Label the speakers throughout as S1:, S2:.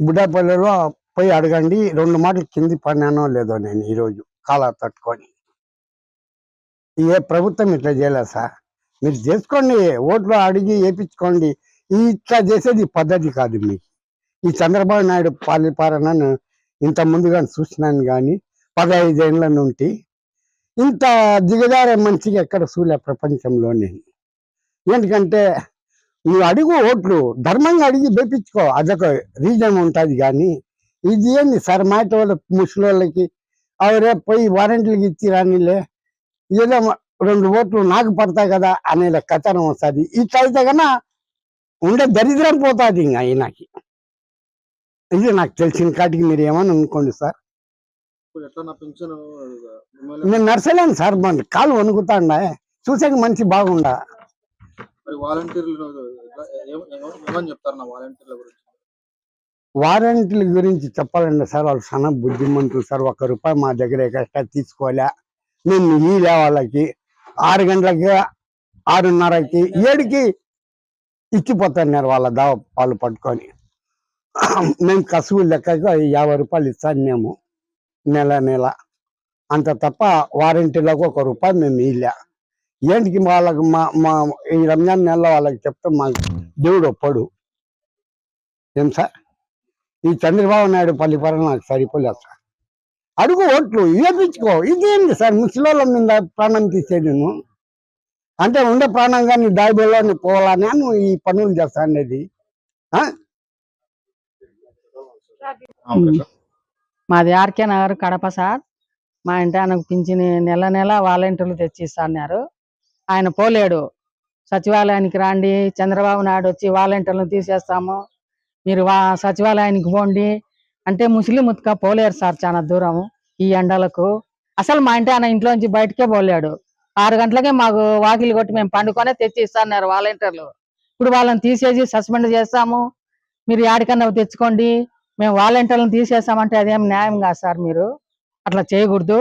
S1: బుడ్డాపల్లిలో పోయి అడగండి రెండు మాటలు కింది పడినానో లేదో నేను ఈరోజు కాల తట్టుకొని. ఏ ప్రభుత్వం ఇట్లా చేయలేదు సార్. మీరు చేసుకోండి ఓట్లు అడిగి వేయించుకోండి ఇట్లా చేసేది పద్ధతి కాదు మీకు ఈ చంద్రబాబు నాయుడు పాలిపాలనను ఇంత ముందుగా చూసినాను కానీ పదహైదు ఏళ్ళ నుండి ఇంత దిగజారే మంచిగా ఎక్కడ చూలే ప్రపంచంలోనే ఎందుకంటే నువ్వు అడుగు ఓట్లు. ధర్మంగా అడిగి వేపించుకో అదొక రీజన్ ఉంటుంది కానీ ఇది ఏంది? సార్ మాట వాళ్ళ ముసలోళ్ళకి అవరే పోయి వారంటీలకు ఇచ్చి రానిలే ఏదో రెండు ఓట్లు నాకు పడతాయి కదా అనే కథనం వస్తుంది. ఇట్లా అయితే కన్నా ఉండే దరిద్రం పోతుంది ఇంకా ఆయనకి ఇది నాకు తెలిసిన కాటికి మీరు ఏమని అనుకోండి సార్. నేను నర్సలేను సార్ మన కాలు వణుకుతాండా చూసాక మంచి బాగుండా.
S2: మరి వాలంటీర్లు ఏమని చెప్తారు నా వాలంటీర్ల గురించి?
S1: వారంటీల గురించి చెప్పాలంటే సార్ వాళ్ళు చాలా బుద్ధిమంతులు సార్. ఒక్క రూపాయి మా దగ్గర ఎక్స్ట్రా తీసుకోలే మేము ఈలే వాళ్ళకి ఆరు గంటలకి ఆరున్నరకి ఏడుకి ఇచ్చిపోతున్నారు వాళ్ళ దావ వాళ్ళు పట్టుకొని. మేము కసువు లెక్కగా యాభై రూపాయలు ఇస్తాను మేము నెల నెల. అంత తప్ప వారంటీలకు ఒక రూపాయి మేము ఇలే ఏంటికి వాళ్ళకి మా మా ఈ రంజాన్ నెలలో వాళ్ళకి చెప్తే మాకు దేవుడు ఒప్పడు. ఏం సార్? ఈ చంద్రబాబు నాయుడు పల్లిపరం నాకు సరిపోలేదు సార్. అడుగు ఓట్లు వేపించుకో ఇదేంటి సార్? ముసలోళ్ళ మీద ప్రాణం తీసేది నువ్వు అంటే ఉండే ప్రాణం కానీ దాయిబోలో పోవాలని నువ్వు ఈ పనులు చేస్తా అనేది
S3: మాది ఆర్కే నగర్ కడప సార్. మా ఇంటి ఆయనకు పింఛన్ నెల నెల వాలంటీర్లు తెచ్చి ఇస్తున్నారు ఆయన పోలేడు. సచివాలయానికి రండి చంద్రబాబు నాయుడు వచ్చి వాలంటీర్లను తీసేస్తాము. మీరు వా సచివాలయానికి పోండి. అంటే ముస్లిం ఉత్క పోలేరు సార్ చాలా దూరం ఈ ఎండలకు. అసలు మా ఇంటి ఆయన ఇంట్లోంచి బయటకే పోలేడు. ఆరు గంటలకే మాకు వాకిలి కొట్టి మేము పండుకొనే తెచ్చి ఇస్తాన్నారు వాలంటీర్లు. ఇప్పుడు వాళ్ళని తీసేసి సస్పెండ్ చేస్తాము. మీరు యాడికన్నా తెచ్చుకోండి. మేము వాలంటీర్లను తీసేసామంటే అదేం న్యాయం కాదు సార్ మీరు. అట్లా చేయకూడదు.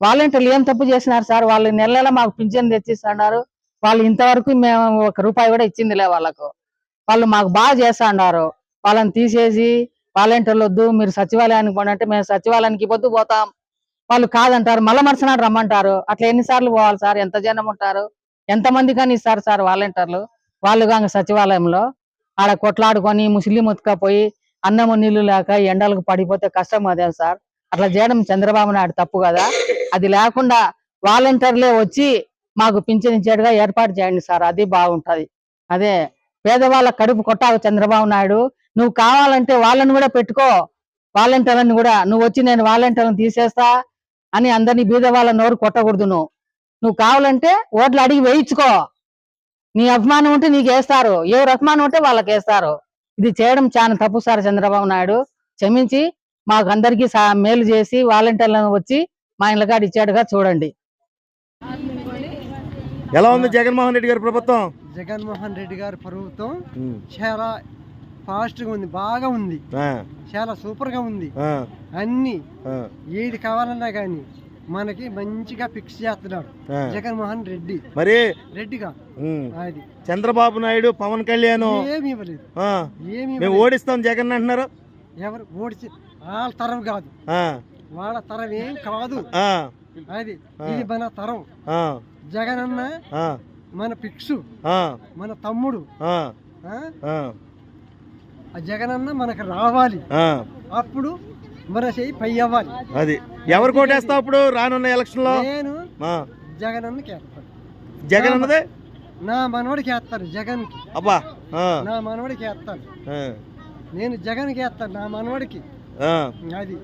S3: వాలంటీర్లు ఏం తప్పు చేసినారు సార్? వాళ్ళు నెల నెల మాకు పింఛన్ తెచ్చిస్తున్నారు. వాళ్ళు ఇంతవరకు మేము ఒక రూపాయి కూడా ఇచ్చిందిలే వాళ్ళకు. వాళ్ళు మాకు బాగా చేస్తున్నారు. వాళ్ళని తీసేసి వాలంటీర్లు వద్దు మీరు సచివాలయానికి పోనంటే మేము సచివాలయానికి పొద్దు పోతాం. వాళ్ళు కాదంటారు మళ్ళా మరుసనాడు రమ్మంటారు. అట్లా ఎన్నిసార్లు పోవాలి సార్? ఎంత జనం ఉంటారు? ఎంత మంది కానీ ఇస్తారు సార్ వాలంటీర్లు? వాళ్ళు కాక సచివాలయంలో ఆడ కొట్లాడుకొని ముస్లిం ఉతకపోయి అన్నము నీళ్ళు లేక ఎండలకు పడిపోతే కష్టం అదే సార్. అట్లా చేయడం చంద్రబాబు నాయుడు తప్పు కదా. అది లేకుండా వాలంటీర్లే వచ్చి మాకు పింఛన్ ఇచ్చేట్టుగా ఏర్పాటు చేయండి సార్ అది బాగుంటది. అదే పేదవాళ్ళ కడుపు కొట్టావు చంద్రబాబు నాయుడు. నువ్వు కావాలంటే వాళ్ళని కూడా పెట్టుకో వాలంటీర్లను కూడా. నువ్వు వచ్చి నేను వాలంటీర్లను తీసేస్తా అని అందరినీ బీద వాళ్ళ నోరు కొట్టకూడదు నువ్వు. నువ్వు కావాలంటే ఓట్లు అడిగి వేయించుకో. నీ అభిమానం ఉంటే నీకు వేస్తారు. ఎవరు అభిమానం ఉంటే వాళ్ళకి వేస్తారు. ఇది చేయడం చాలా తప్పు సార్ చంద్రబాబు నాయుడు. క్షమించి మాకు అందరికీ మేలు చేసి వాలంటీర్లను వచ్చి మా ఇళ్ళకాడ ఇచ్చాడుగా చూడండి.
S4: ఎలా ఉంది జగన్మోహన్ రెడ్డి గారి ప్రభుత్వం?
S5: జగన్మోహన్ రెడ్డి గారి ప్రభుత్వం చాలా ఫాస్ట్గా ఉంది బాగా ఉంది.
S4: ఆ,
S5: చాలా సూపర్గా ఉంది.
S4: ఆ,
S5: అన్ని ఏది కావాలన్నా గానీ మనకి మంచిగా ఫిక్స్ చేస్తున్నాడు. జగన్మోహన్ రెడ్డి.
S4: మరి?
S5: రెడ్డిగా అది.
S4: చంద్రబాబు నాయుడు పవన్ కళ్యాణ్.
S5: ఏమి ఇవ్వలేదు.
S4: ఆ,
S5: ఏమి
S4: మేము. ఓడిస్తాం జగన్ అంటున్నారు.
S5: ఎవరు ఓడిచి వాళ్ళ తరం కాదు.
S4: ఆ,
S5: వాళ్ళ తరం ఏం కాదు. అది. ఇది మన తరం.
S4: ఆ,
S5: జగన్ అన్న
S4: ఆ,
S5: మన ఫిక్స్
S4: ఆ,
S5: మన తమ్ముడు.
S4: ఆ,
S5: ఆ?
S4: ఆ,
S5: ఆ జగన్ అన్న మనకు రావాలి. అప్పుడు మన చెయ్యి పై అవ్వాలి.
S4: అది. ఎవరు కోటేస్తావు ఇప్పుడు రానున్న ఎలక్షన్లో
S5: నేను
S4: ఆ,
S5: జగన్ అన్నకి వేస్తాను
S4: జగన్ అన్నదే
S5: నా మనవడికి వేస్తాను జగన్కి
S4: అబ్బా
S5: నా మనవడికి వేస్తాను నేను జగన్కి వేస్తాను నా మనవడికి.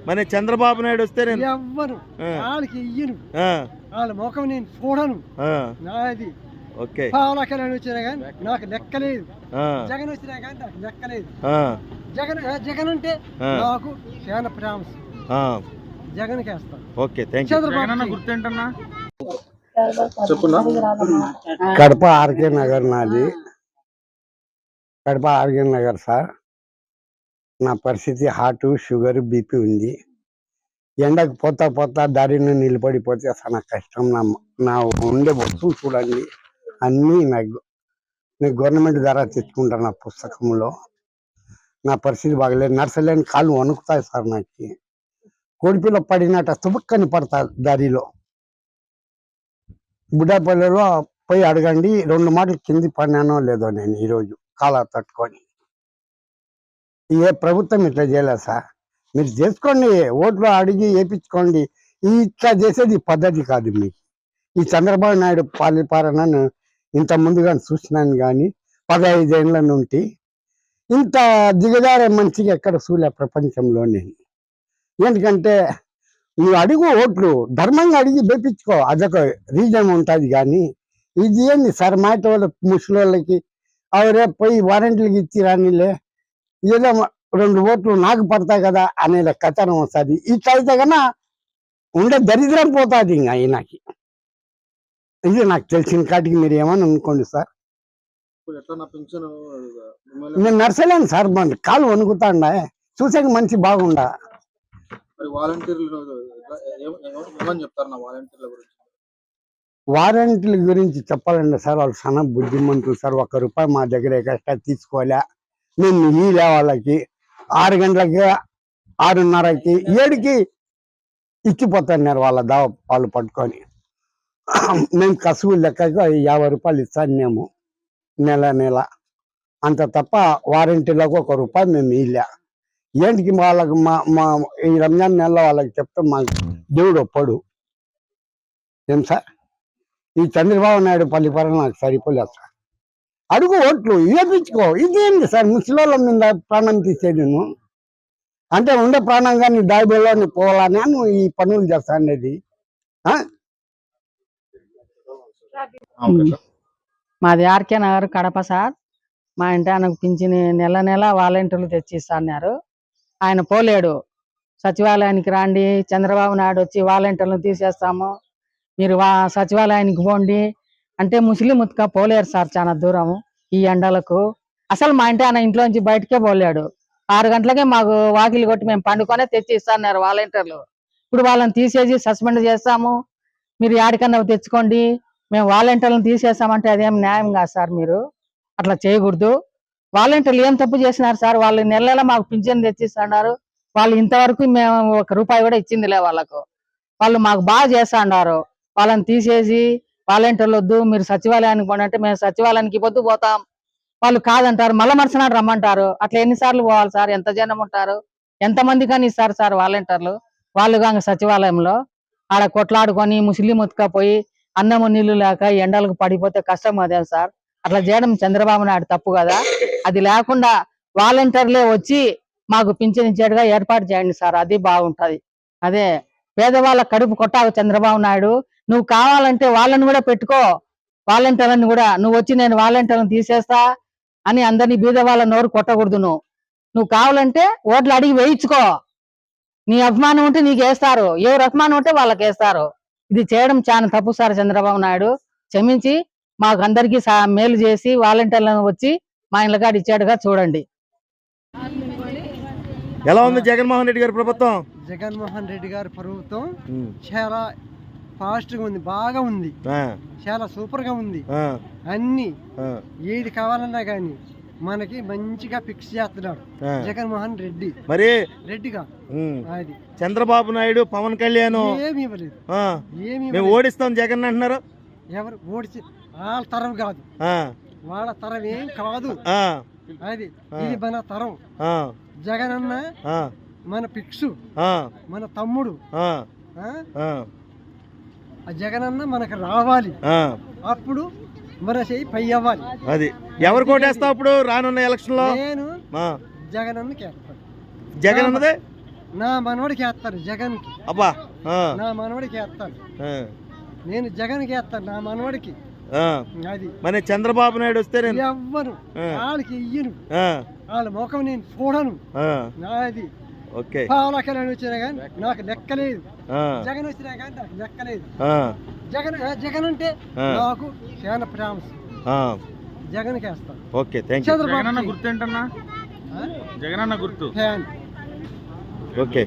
S4: మరి చంద్రబాబు నాయుడు వస్తే నేను
S5: ఎవ్వను
S4: ఆ.
S5: వాళ్ళకి ఇయ్యను.
S4: ఆ,
S5: వాళ్ళ ముఖం నేను చూడను.
S4: ఆ,
S5: నాది.
S4: ఓకే.
S5: పాలకలని వచ్చినా కానీ నాకు లెక్కలేదు.
S4: ఆ,
S5: జగన్ వచ్చినా కానీ నాకు లెక్కలేదు.
S4: ఆ,
S5: జగన్ జగన్ అంటే. నాకు చాలా ప్రేమ.
S4: ఆ,
S5: జగన్ వేస్తాను
S4: ఓకే థ్యాంక్ యూ
S5: చంద్రబాబు
S2: గుర్తేంటన్నా? చెప్పున్నా
S1: కడప ఆర్కే నగర్ నాది. Kadapa RK Nagar sir. నా పరిస్థితి హార్ట్ షుగర్ బీపీ ఉంది. ఎండకు పోతా పోతా దారిని నిలబడిపోతే చాలా కష్టం. నా నా ఉండే వస్తువు చూడండి. అన్నీ నాకు నేను గవర్నమెంట్ ద్వారా తెచ్చుకుంటాను నా పుస్తకంలో. నా పరిస్థితి బాగలేదు. నర్సలేని కాళ్ళు వణుకుతాయి సార్ నాకు. కోడిపిల్ల పడినట్ట తుబక్కని పడతా దారిలో. బుడ్డాపల్లెలో పోయి అడగండి. రెండు మాటలు కింది పడినానో లేదో నేను ఈరోజు కాలా తట్టుకొని. ఏ ప్రభుత్వం ఇట్లా చేయలేదు సార్. మీరు చేసుకోండి ఓట్లు అడిగి వేయించుకోండి ఇట్లా చేసేది పద్ధతి కాదు మీకు. ఈ చంద్రబాబు నాయుడు పాలిపాలనను ఇంత ముందుగా చూసినాను కానీ పదహైదేళ్ళ నుండి ఇంత దిగజారే మంచిగా ఎక్కడ చూలే ప్రపంచంలో నేను. ఎందుకంటే నువ్వు అడుగు ఓట్లు ధర్మంగా అడిగి వేపించుకో. అదొక రీజన్ ఉంటుంది కానీ ఇది ఏంది సార్? మాట వాళ్ళ ముసలి వాళ్ళకి అవరే పోయి వారంటీలకు ఇచ్చి రానిలే ఏదో రెండు ఓట్లు నాకు పడతాయి కదా అనే కథనం వస్తుంది. ఇట్లయితే కన్నా ఉండే దరిద్రం పోతుంది ఇంకా ఈయనకి. ఇది నాకు తెలిసిన కాటికి మీరు ఏమని అనుకోండి సార్. నేను నర్సలేను సార్ మన కాలు వణుకుతాండా. చూసాక మంచి బాగుండా.
S2: వాలంటీర్లు
S1: వారంటీల గురించి చెప్పాలండి సార్ వాళ్ళు చాలా బుద్ధిమంతులు సార్. ఒక్క రూపాయి మా దగ్గర ఎక్స్ట్రా తీసుకోలే మేము ఈ వాళ్ళకి ఆరు గంటలకి ఆరున్నరకి ఏడుకి ఇచ్చిపోతున్నారు వాళ్ళ దావ వాళ్ళు పట్టుకొని. మేము కసువు లెక్కకు యాభై రూపాయలు ఇస్తాను నెల నెల. అంత తప్ప వారంటీలకు ఒక రూపాయి మేము ఇలా ఏంటికి వాళ్ళకి మా మా ఈ రంజాన్ నెలలో వాళ్ళకి చెప్తే మాకు దేవుడు ఒప్పడు. ఏం సార్? ఈ చంద్రబాబు నాయుడు పల్లిపరం నాకు సరిపోలేదు సార్. అడుగు ఓట్లు వేపించుకో ఇదేంటి సార్ ముసలోళ్ళ మీద ప్రాణం తీసేది నువ్వు అంటే ఉండే ప్రాణం కానీ నువ్వు పోవాలని నువ్వు ఈ పనులు చేస్తా అనేది.
S3: మాది ఆర్కే నగర్ కడప సార్. మా ఇంటి ఆయనకు పింఛని నెల నెల వాలంటీర్లు తెచ్చి ఇస్తాన్నారు ఆయన పోలేడు. సచివాలయానికి రాండి చంద్రబాబు నాయుడు వచ్చి వాలంటీర్లను తీసేస్తాము. మీరు వా సచివాలయానికి పోండి అంటే ముస్లిం ముత్క పోలేరు సార్ చాలా దూరం ఈ ఎండలకు. అసలు మా ఇంటి ఆయన ఇంట్లోంచి బయటకే పోలేడు. ఆరు గంటలకే మాకు వాకిలి కొట్టి మేము పండుకొనే తెచ్చి ఇస్తాన్నారు వాలంటీర్లు. ఇప్పుడు వాళ్ళని తీసేసి సస్పెండ్ చేస్తాము. మీరు యాడికన్నా తెచ్చుకోండి. మేము వాలంటీర్లను తీసేసామంటే అదేం న్యాయం కాదు సార్ మీరు. అట్లా చేయకూడదు. వాలంటీర్లు ఏం తప్పు చేసినారు సార్? వాళ్ళు నెల నెల మాకు పింఛన్ తెచ్చిస్తున్నారు. వాళ్ళు ఇంతవరకు మేము ఒక రూపాయి కూడా ఇచ్చిందిలే వాళ్ళకు. వాళ్ళు మాకు బాగా చేస్తాన్నారు. వాళ్ళని తీసేసి వాలంటీర్లు వద్దు మీరు సచివాలయానికి పోండి అంటే మేము సచివాలయానికి పొద్దు పోతాం. వాళ్ళు కాదంటారు మళ్ళీ మరుసనాడు రమ్మంటారు. అట్లా ఎన్నిసార్లు పోవాలి సార్? ఎంత జనం ఉంటారు? ఎంత మంది కానీ ఇస్తారు సార్ వాలంటీర్లు? వాళ్ళు కాక సచివాలయంలో ఆడ కొట్లాడుకొని ముస్లిం ఉతకపోయి అన్నము నీళ్ళు లేక ఎండలకు పడిపోతే కష్టం అదే సార్. అట్లా చేయడం చంద్రబాబు నాయుడు తప్పు కదా. అది లేకుండా వాలంటీర్లే వచ్చి మాకు పింఛన్ ఇచ్చేట్టుగా ఏర్పాటు చేయండి సార్. అది బాగుంటది. అదే పేదవాళ్ళ కడుపు కొట్టాక చంద్రబాబు నాయుడు. నువ్వు కావాలంటే వాళ్ళని కూడా పెట్టుకో. వాలంటీర్లను కూడా నువ్వు వచ్చి నేను వాలంటీర్లను తీసేస్తా అని అందరినీ బీద వాళ్ళ నోరు కొట్టకూడదు నువ్వు. నువ్వు కావాలంటే ఓట్లు అడిగి వేయించుకో. నీ అభిమానం ఉంటే నీకు వేస్తారు. ఎవరు అభిమానం ఉంటే వాళ్ళకి వేస్తారు. ఇది చేయడం చాలా తప్పు సార్ చంద్రబాబు నాయుడు. క్షమించి మాకు అందరికీ మేలు చేసి వాలంటీర్లను వచ్చి మా కాడ ఇచ్చాడుగా చూడండి.
S4: ఎలా ఉంది జగన్మోహన్ రెడ్డి గారి ప్రభుత్వం?
S5: జగన్మోహన్ రెడ్డి గారి ప్రభుత్వం చాలా ఫాస్ట్గా ఉంది బాగా ఉంది. చాలా సూపర్గా ఉంది.
S4: ఆ,
S5: అన్ని ఏది కావాలన్నా కానీ మనకి మంచిగా ఫిక్స్ చేస్తున్నాడు. జగన్మోహన్ రెడ్డి.
S4: మరి?
S5: రెడ్డిగా అది
S4: చంద్రబాబు నాయుడు పవన్ కళ్యాణ్.
S5: ఏమి ఇవ్వలేదు. ఏమి.
S4: ఓడిస్తాం జగన్ అంటున్నారు.
S5: ఎవరు? ఓడిచి వాళ్ళ తరం కాదు.
S4: ఆ,
S5: వాళ్ళ తరం ఏం కాదు.
S4: ఆ,
S5: అది ఇది మన తరం.
S4: ఆ,
S5: జగన్ అన్న
S4: ఆ,
S5: మన పిక్సు
S4: ఆ,
S5: మన తమ్ముడు. జగన్ అన్న మనకు రావాలి. అప్పుడు మన చెయ్యి పై అవ్వాలి.
S4: అది. ఎవరు కోటేస్తావు అప్పుడు? రానున్న ఎలక్షన్లో
S5: నేను
S4: ఆ,
S5: జగన్ వేస్తాను
S4: జగన్ అన్నదే
S5: నా మనవడికి వేస్తాను జగన్కి.
S4: అబ్బా. ఆ,
S5: నా మనవడికి వేస్తాను నేను జగన్కి వేస్తాను నా మనవడికి. అది.
S4: మరి చంద్రబాబు నాయుడు వస్తే నేను.
S5: వాళ్ళకి ఇయ్యను. వాళ్ళ ముఖం నేను చూడను. నాది
S4: ఓకే.
S5: పాల కళ్యాణ్ వచ్చినా కానీ నాకు లెక్కలేదు.
S4: ఆ,
S5: జగన్ వచ్చినా కానీ నాకు లెక్కలేదు.
S4: ఆ,
S5: జగన్ జగన్ అంటే. నాకు చాలా ప్రామిస్
S4: ఆ,
S5: జగన్కి వేస్తాను
S4: ఓకే థ్యాంక్ యూ
S5: చంద్రబాబు
S2: గుర్తు ఏంటన్నా? జగనన్న గుర్తు.
S5: ఫ్యాన్.
S4: ఓకే.